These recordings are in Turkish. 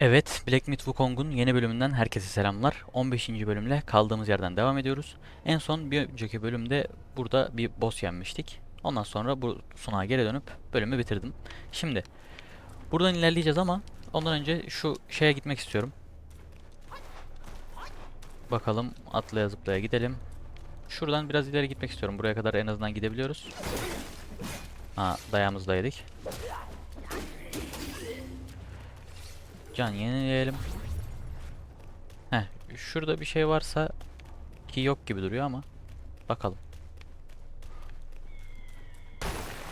Evet, Black Myth Wukong'un yeni bölümünden herkese selamlar. 15. bölümle kaldığımız yerden devam ediyoruz. En son bir önceki bölümde burada bir boss yenmiştik. Ondan sonra bu sunağa geri dönüp bölümü bitirdim. Şimdi buradan ilerleyeceğiz ama ondan önce şu şeye gitmek istiyorum. Bakalım atlaya zıplaya gidelim. Şuradan biraz ileri gitmek istiyorum. Buraya kadar en azından gidebiliyoruz. Ha, dayağımızı da yedik. Can yenileyelim. Heh, şurada bir şey varsa ki yok gibi duruyor ama bakalım.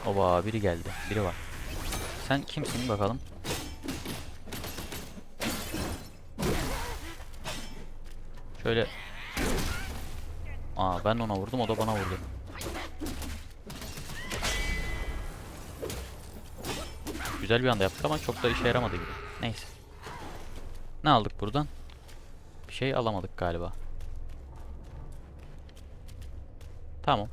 Oba biri geldi. Biri var. Sen kimsin bakalım? Şöyle Aa ben ona vurdum o da bana vurdu. Güzel bir anda yaptık ama çok da işe yaramadı gibi. Neyse. Ne aldık buradan? Bir şey alamadık galiba. Tamam.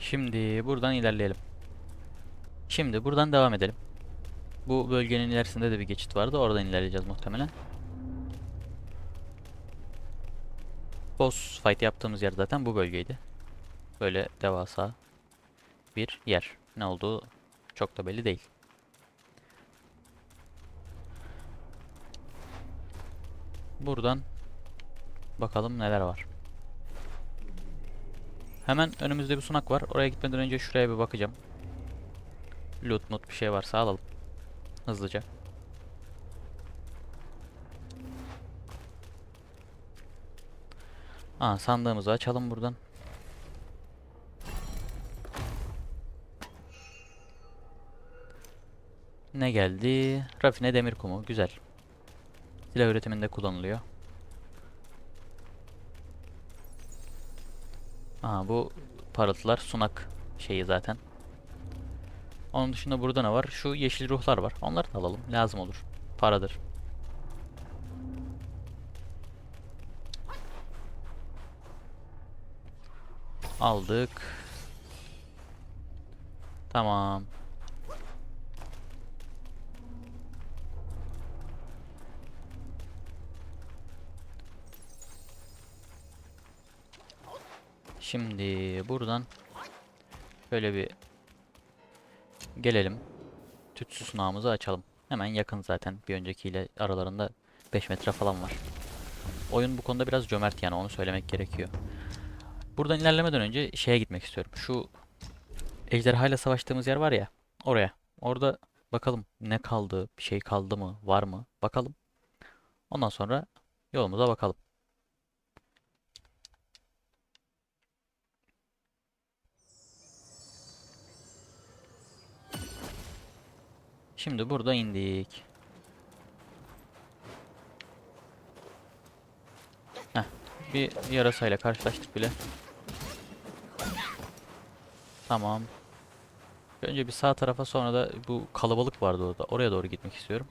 Şimdi buradan ilerleyelim. Şimdi buradan devam edelim. Bu bölgenin ilerisinde de bir geçit vardı. Oradan ilerleyeceğiz muhtemelen. Boss fight yaptığımız yer zaten bu bölgeydi. Böyle devasa bir yer. Ne olduğu çok da belli değil. Buradan bakalım neler var. Hemen önümüzde bir sunak var. Oraya gitmeden önce şuraya bir bakacağım. Loot mut bir şey varsa alalım. Hızlıca. Aa sandığımızı açalım buradan. Ne geldi? Rafine demir kumu. Güzel. Silah üretiminde kullanılıyor. Aha bu parıltılar sunak şeyi zaten. Onun dışında burada ne var? Şu yeşil ruhlar var. Onları da alalım. Lazım olur. Paradır. Aldık. Tamam. Şimdi buradan şöyle bir gelelim. Tütsü sunağımızı açalım. Hemen yakın zaten. Bir öncekiyle aralarında 5 metre falan var. Oyun bu konuda biraz cömert yani onu söylemek gerekiyor. Buradan ilerlemeden önce şeye gitmek istiyorum. Şu ejderhayla savaştığımız yer var ya. Oraya. Orada bakalım ne kaldı, bir şey kaldı mı, var mı? Bakalım. Ondan sonra yolumuza bakalım. Şimdi burada indik. Heh, bir yarasayla karşılaştık bile. Tamam. Önce bir sağ tarafa sonra da bu kalabalık vardı orada. Oraya doğru gitmek istiyorum.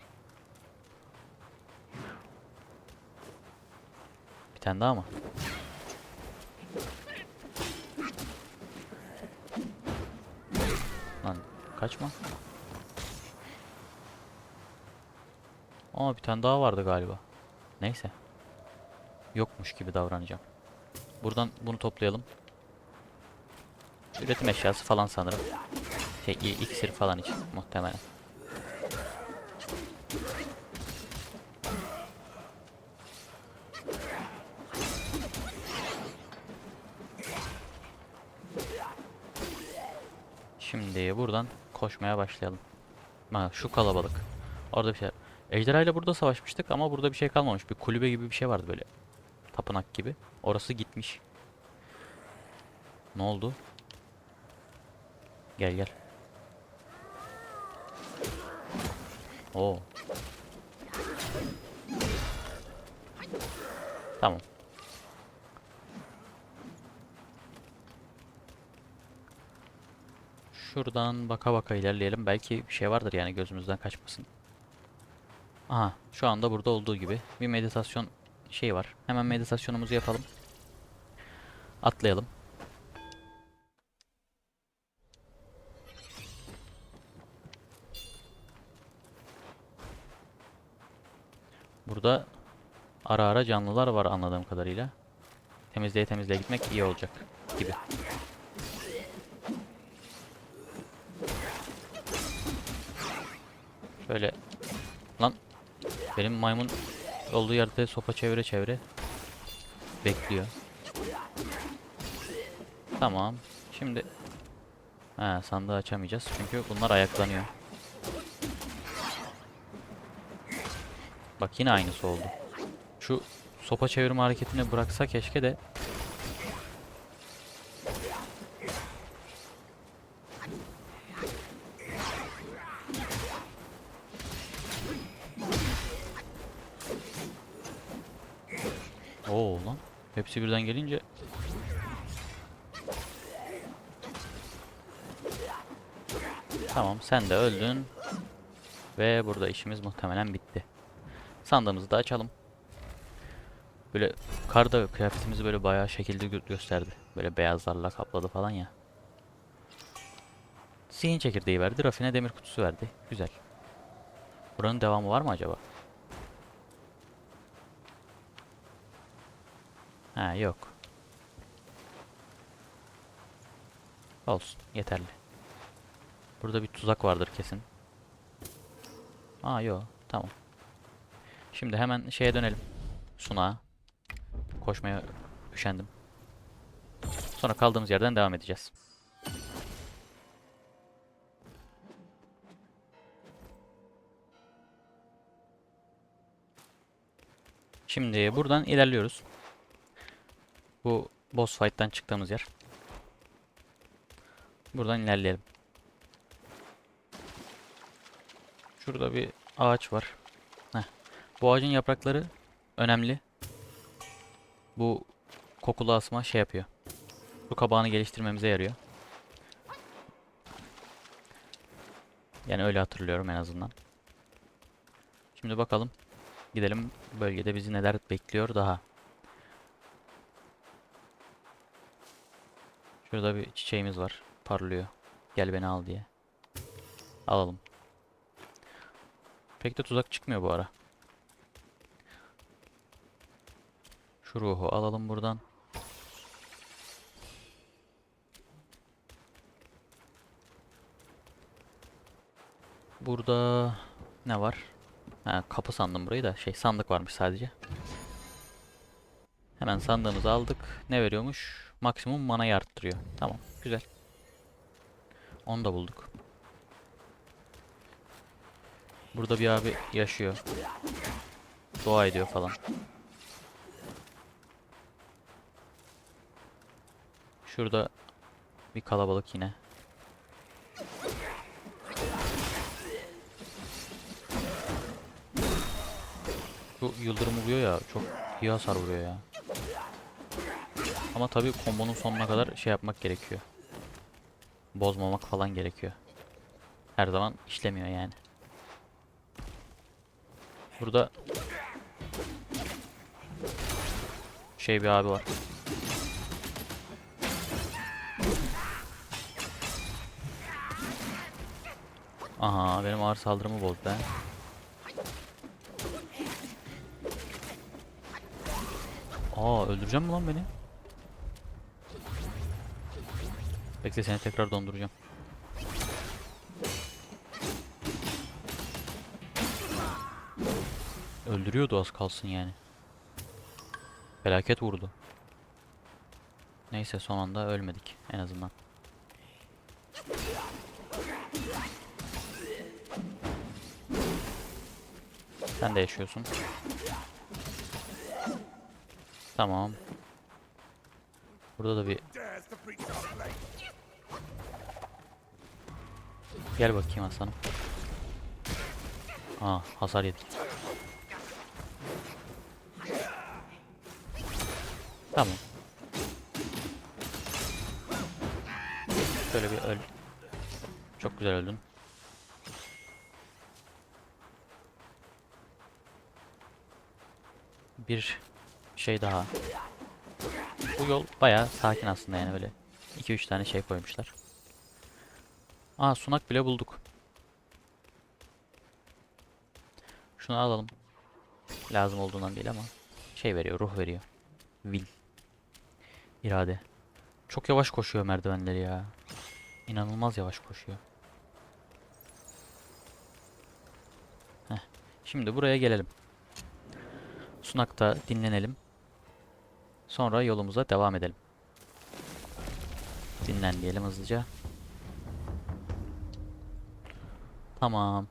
Bir tane daha mı? Lan kaçma. Aa bir tane daha vardı galiba. Neyse. Yokmuş gibi davranacağım. Buradan bunu toplayalım. Üretim eşyası falan sanırım. Şey, iksir falan için muhtemelen. Şimdi buradan koşmaya başlayalım. Ha, şu kalabalık. Orada bir şey. Ejderha ile burada savaşmıştık ama burada bir şey kalmamış. Bir kulübe gibi bir şey vardı böyle. Tapınak gibi. Orası gitmiş. Ne oldu? Gel gel. Oo. Tamam. Şuradan baka baka ilerleyelim. Belki bir şey vardır yani gözümüzden kaçmasın. Aha şu anda burada olduğu gibi bir meditasyon şey var. Hemen meditasyonumuzu yapalım. Atlayalım. Burada ara ara canlılar var anladığım kadarıyla. Temizleye temizleye gitmek iyi olacak gibi. Şöyle lan benim maymun olduğu yerde sopa çevire çevire bekliyor. Tamam. Şimdi ha sandığı açamayacağız çünkü bunlar ayaklanıyor. Bak yine aynısı oldu. Şu sopa çevirme hareketini bıraksa keşke de Oo lan. Hepsi birden gelince Tamam sen de öldün. Ve burada işimiz muhtemelen bitti. Sandığımızı da açalım. Böyle karda kıyafetimizi böyle bayağı şekilde gö- gösterdi. Böyle beyazlarla kapladı falan ya. Zihin çekirdeği verdi. Rafine demir kutusu verdi. Güzel. Buranın devamı var mı acaba? Ha yok. Olsun. Yeterli. Burada bir tuzak vardır kesin. Aa yok. Tamam. Şimdi hemen şeye dönelim. Sunağa. Koşmaya üşendim. Sonra kaldığımız yerden devam edeceğiz. Şimdi buradan ilerliyoruz. Bu boss fight'tan çıktığımız yer. Buradan ilerleyelim. Şurada bir ağaç var. Heh. Bu ağacın yaprakları önemli. Bu kokulu asma şey yapıyor. Bu kabağını geliştirmemize yarıyor. Yani öyle hatırlıyorum en azından. Şimdi bakalım. Gidelim bölgede bizi neler bekliyor daha. Şurada bir çiçeğimiz var. Parlıyor. Gel beni al diye. Alalım. Pek de tuzak çıkmıyor bu ara. Şu ruhu alalım buradan. Burada ne var? Ha, kapı sandım burayı da şey sandık varmış sadece. Hemen sandığımızı aldık. Ne veriyormuş? Maksimum manayı arttırıyor. Tamam, güzel. Onu da bulduk. Burada bir abi yaşıyor. Dua ediyor falan. Şurada bir kalabalık yine. Şu yıldırım vuruyor ya çok iyi hasar vuruyor ya. Ama tabii kombonun sonuna kadar şey yapmak gerekiyor. Bozmamak falan gerekiyor. Her zaman işlemiyor yani. Burada şey bir abi var. Aha benim ağır saldırımı bozdu he. Aa öldüreceğim mi lan beni? Bekle seni tekrar donduracağım. Öldürüyordu az kalsın yani. Felaket vurdu. Neyse son anda ölmedik en azından. Sen de yaşıyorsun. Tamam. Burada da bir Gel bakayım aslanım. Aa hasar yedik. Tamam. Şöyle bir öl. Çok güzel öldün. Bir şey daha. Bu yol bayağı sakin aslında yani öyle. 2-3 tane şey koymuşlar. Aa sunak bile bulduk. Şunu alalım. Lazım olduğundan değil ama şey veriyor, ruh veriyor. Will. İrade. Çok yavaş koşuyor merdivenleri ya. İnanılmaz yavaş koşuyor. Heh. Şimdi buraya gelelim. Sunak'ta dinlenelim. Sonra yolumuza devam edelim. Dinlen diyelim hızlıca. Tamam.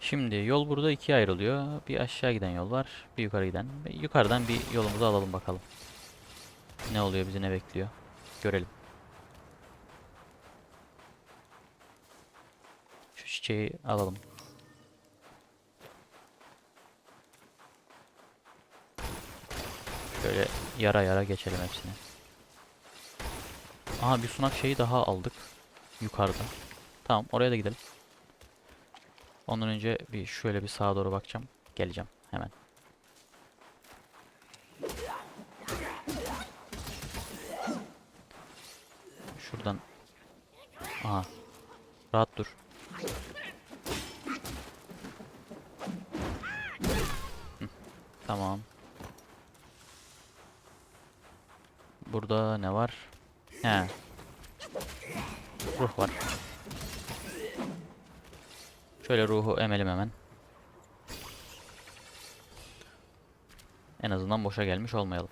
Şimdi yol burada ikiye ayrılıyor. Bir aşağı giden yol var, bir yukarı giden. Yukarıdan bir yolumuzu alalım bakalım. Ne oluyor, bizi ne bekliyor? Görelim. Şu çiçeği alalım. Şöyle yara yara geçelim hepsini. Aha bir sunak şeyi daha aldık. Yukarıda. Tamam oraya da gidelim. Ondan önce bir şöyle bir sağa doğru bakacağım. Geleceğim hemen. Şuradan. Aha. Rahat dur. Tamam. Burada ne var? He. Ruh var. Şöyle ruhu emelim hemen. En azından boşa gelmiş olmayalım.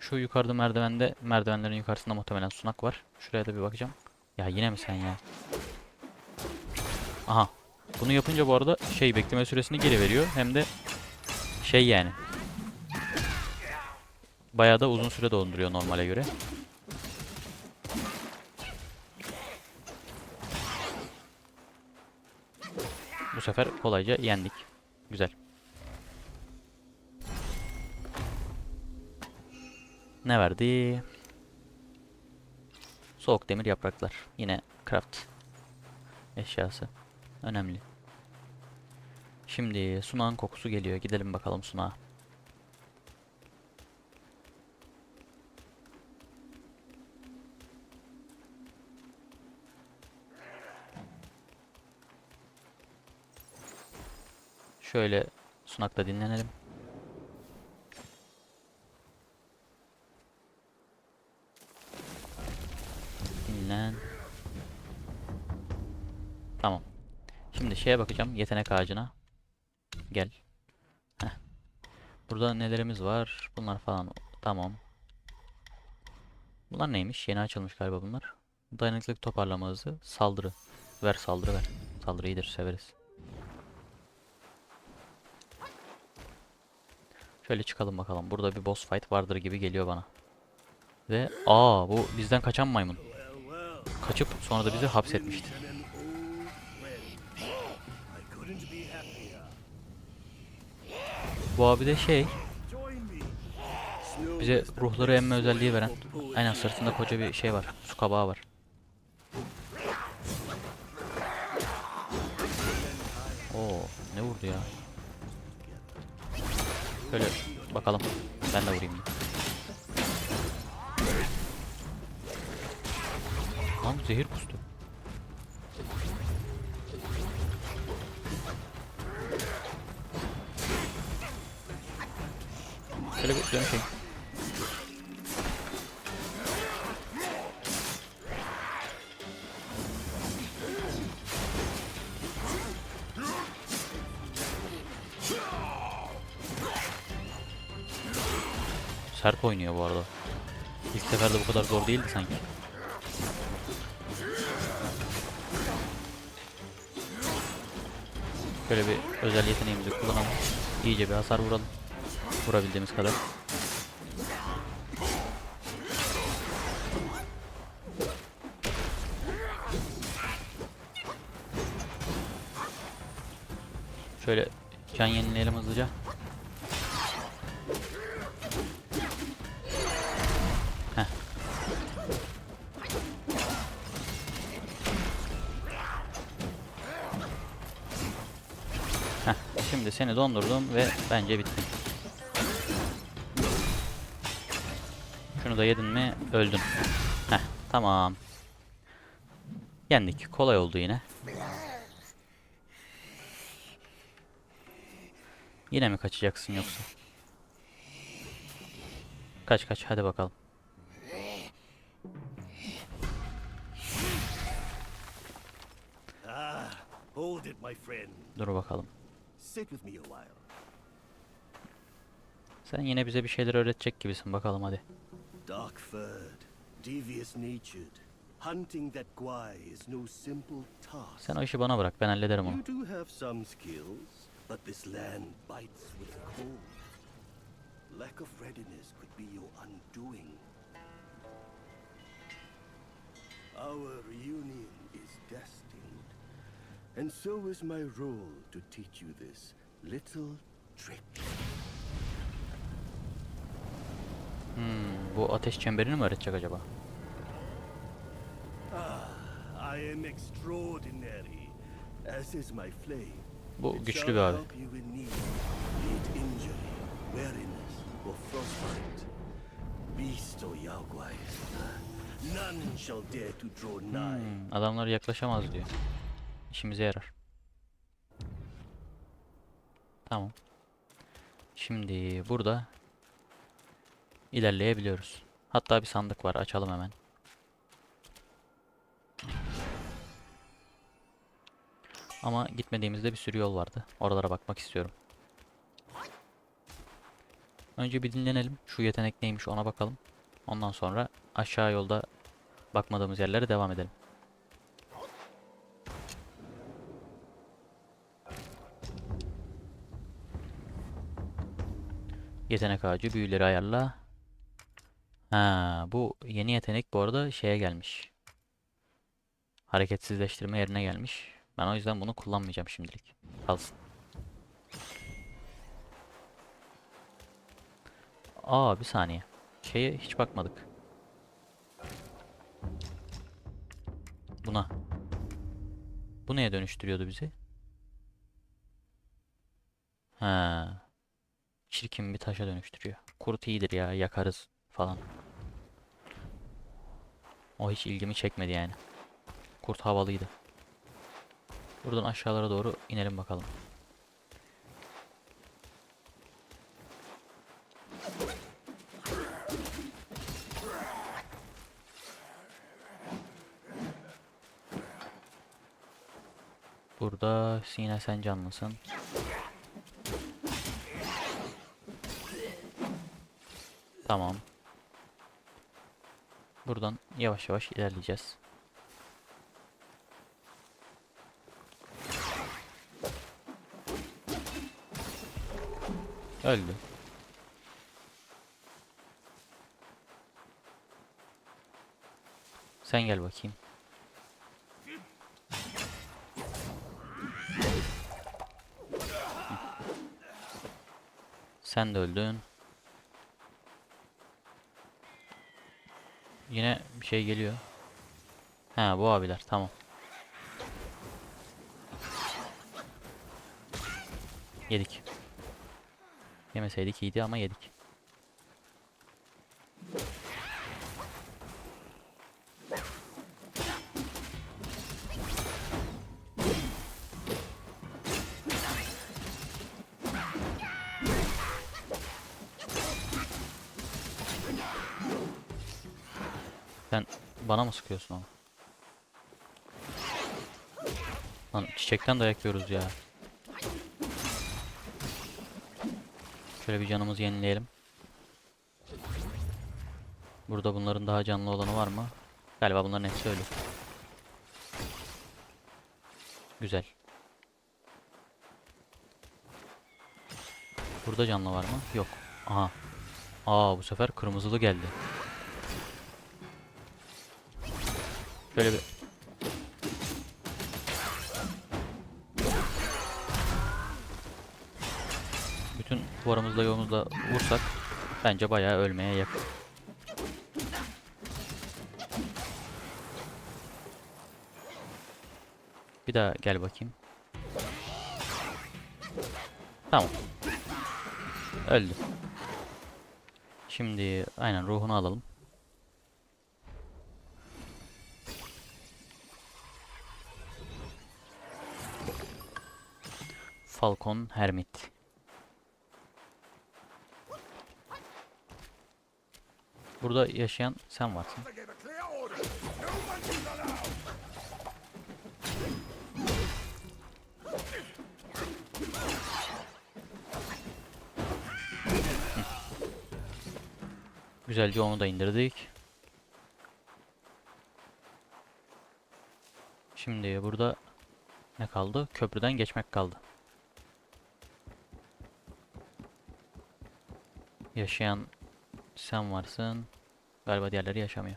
Şu yukarıda merdivende, merdivenlerin yukarısında muhtemelen sunak var. Şuraya da bir bakacağım. Ya yine mi sen ya? Aha. Bunu yapınca bu arada şey bekleme süresini geri veriyor. Hem de şey yani. Bayağı da uzun süre donduruyor normale göre. Bu sefer kolayca yendik. Güzel. Ne verdi? Soğuk demir yapraklar. Yine craft eşyası. Önemli. Şimdi sunağın kokusu geliyor. Gidelim bakalım sunağa. Şöyle sunakta dinlenelim. Dinlen. Tamam. Şimdi şeye bakacağım. Yetenek ağacına. Gel. Heh. Burada nelerimiz var? Bunlar falan. Tamam. Bunlar neymiş? Yeni açılmış galiba bunlar. Dayanıklılık toparlama hızı. Saldırı. Ver saldırı ver. Saldırı iyidir severiz. Şöyle çıkalım bakalım. Burada bir boss fight vardır gibi geliyor bana. Ve aa bu bizden kaçan maymun. Kaçıp sonra da bizi hapsetmişti. Bu abi de şey bize ruhları emme özelliği veren aynen sırtında koca bir şey var. Su kabağı var. Şöyle bir dönüşeyim. Sert oynuyor bu arada. İlk seferde bu kadar zor değildi sanki. Şöyle bir özel yeteneğimizi kullanalım. İyice bir hasar vuralım. Vurabildiğimiz kadar. Şöyle can yenileyelim hızlıca. Heh. Heh, şimdi seni dondurdum ve bence bitti. Şunu da yedin mi öldün. Heh tamam. Yendik. Kolay oldu yine. Yine mi kaçacaksın yoksa? Kaç kaç hadi bakalım. Ah, hold it, my friend. Dur bakalım. Sen yine bize bir şeyler öğretecek gibisin bakalım hadi. Dark-furred, devious natured, hunting that guai is no simple task. Sen o işi bana bırak ben hallederim onu. You do have some skills, but this land bites with cold. Lack of readiness could be your undoing. Our reunion is destined, and so is my role to teach you this little trick. Hmm, bu ateş çemberini mi öğretecek acaba? Ah, I am extraordinary, as is my flame. Bu güçlü bir abi. Hmm, adamlar yaklaşamaz diyor. İşimize yarar. Tamam. Şimdi burada ilerleyebiliyoruz. Hatta bir sandık var. Açalım hemen. Ama gitmediğimizde bir sürü yol vardı. Oralara bakmak istiyorum. Önce bir dinlenelim. Şu yetenek neymiş ona bakalım. Ondan sonra aşağı yolda bakmadığımız yerlere devam edelim. Yetenek ağacı büyüleri ayarla. Ha, bu yeni yetenek bu arada şeye gelmiş. Hareketsizleştirme yerine gelmiş. Ben o yüzden bunu kullanmayacağım şimdilik. Kalsın. Aa bir saniye. Şeye hiç bakmadık. Buna. Bu neye dönüştürüyordu bizi? Ha. Çirkin bir taşa dönüştürüyor. Kurt iyidir ya yakarız falan. O hiç ilgimi çekmedi yani. Kurt havalıydı. Buradan aşağılara doğru inelim bakalım. Burada Sina sen canlısın. Tamam. Yavaş yavaş ilerleyeceğiz. Öldü. Sen gel bakayım. Sen de öldün. Yine bir şey geliyor. Ha bu abiler tamam. Yedik. Yemeseydik iyiydi ama yedik. Sıkıyorsun onu? Lan çiçekten dayak yiyoruz ya. Şöyle bir canımızı yenileyelim. Burada bunların daha canlı olanı var mı? Galiba bunların hepsi ölü. Güzel. Burada canlı var mı? Yok. Aha. Aa bu sefer kırmızılı geldi. Şöyle bir bütün duvarımızda yolumuzda vursak bence bayağı ölmeye yakın. Bir daha gel bakayım. Tamam. Öldü. Şimdi aynen ruhunu alalım. Falcon Hermit. Burada yaşayan sen varsın. Güzelce onu da indirdik. Şimdi burada ne kaldı? Köprüden geçmek kaldı. Yaşayan sen varsın. Galiba diğerleri yaşamıyor.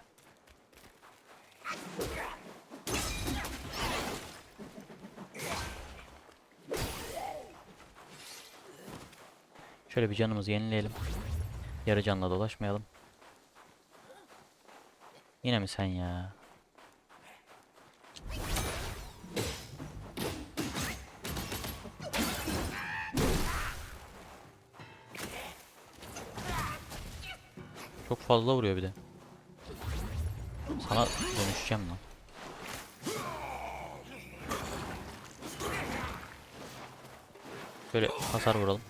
Şöyle bir canımızı yenileyelim. Yarı canla dolaşmayalım. Yine mi sen ya? Fazla vuruyor bir de. Sana dönüşeceğim lan. Böyle hasar vuralım.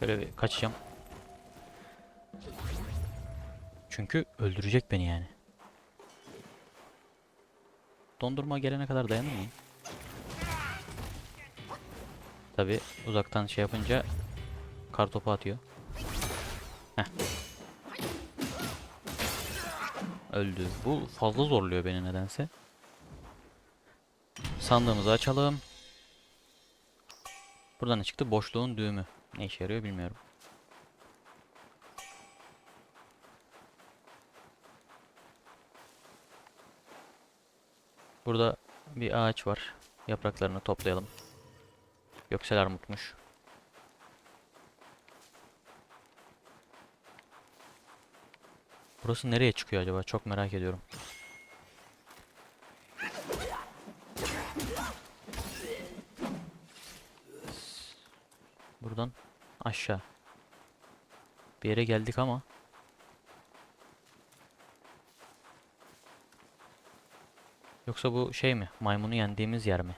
Şöyle bir kaçacağım. Çünkü öldürecek beni yani. Dondurma gelene kadar dayanır mıyım? Tabi uzaktan şey yapınca kartopu atıyor. Heh. Öldü. Bu fazla zorluyor beni nedense. Sandığımızı açalım. Buradan çıktı? Boşluğun düğümü. Ne işe yarıyor bilmiyorum. Burada bir ağaç var. Yapraklarını toplayalım. Göksel armutmuş. Burası nereye çıkıyor acaba? Çok merak ediyorum. Buradan aşağı. Bir yere geldik ama. Yoksa bu şey mi? Maymunu yendiğimiz yer mi?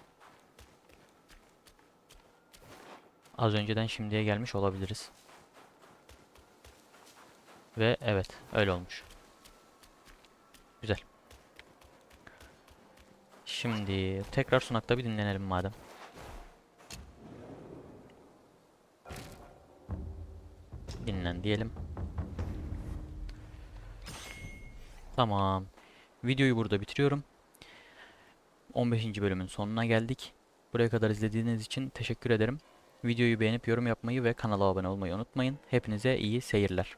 Az önceden şimdiye gelmiş olabiliriz. Ve evet öyle olmuş. Güzel. Şimdi tekrar sunakta bir dinlenelim madem. Dinlen diyelim. Tamam. Videoyu burada bitiriyorum. 15. bölümün sonuna geldik. Buraya kadar izlediğiniz için teşekkür ederim. Videoyu beğenip yorum yapmayı ve kanala abone olmayı unutmayın. Hepinize iyi seyirler.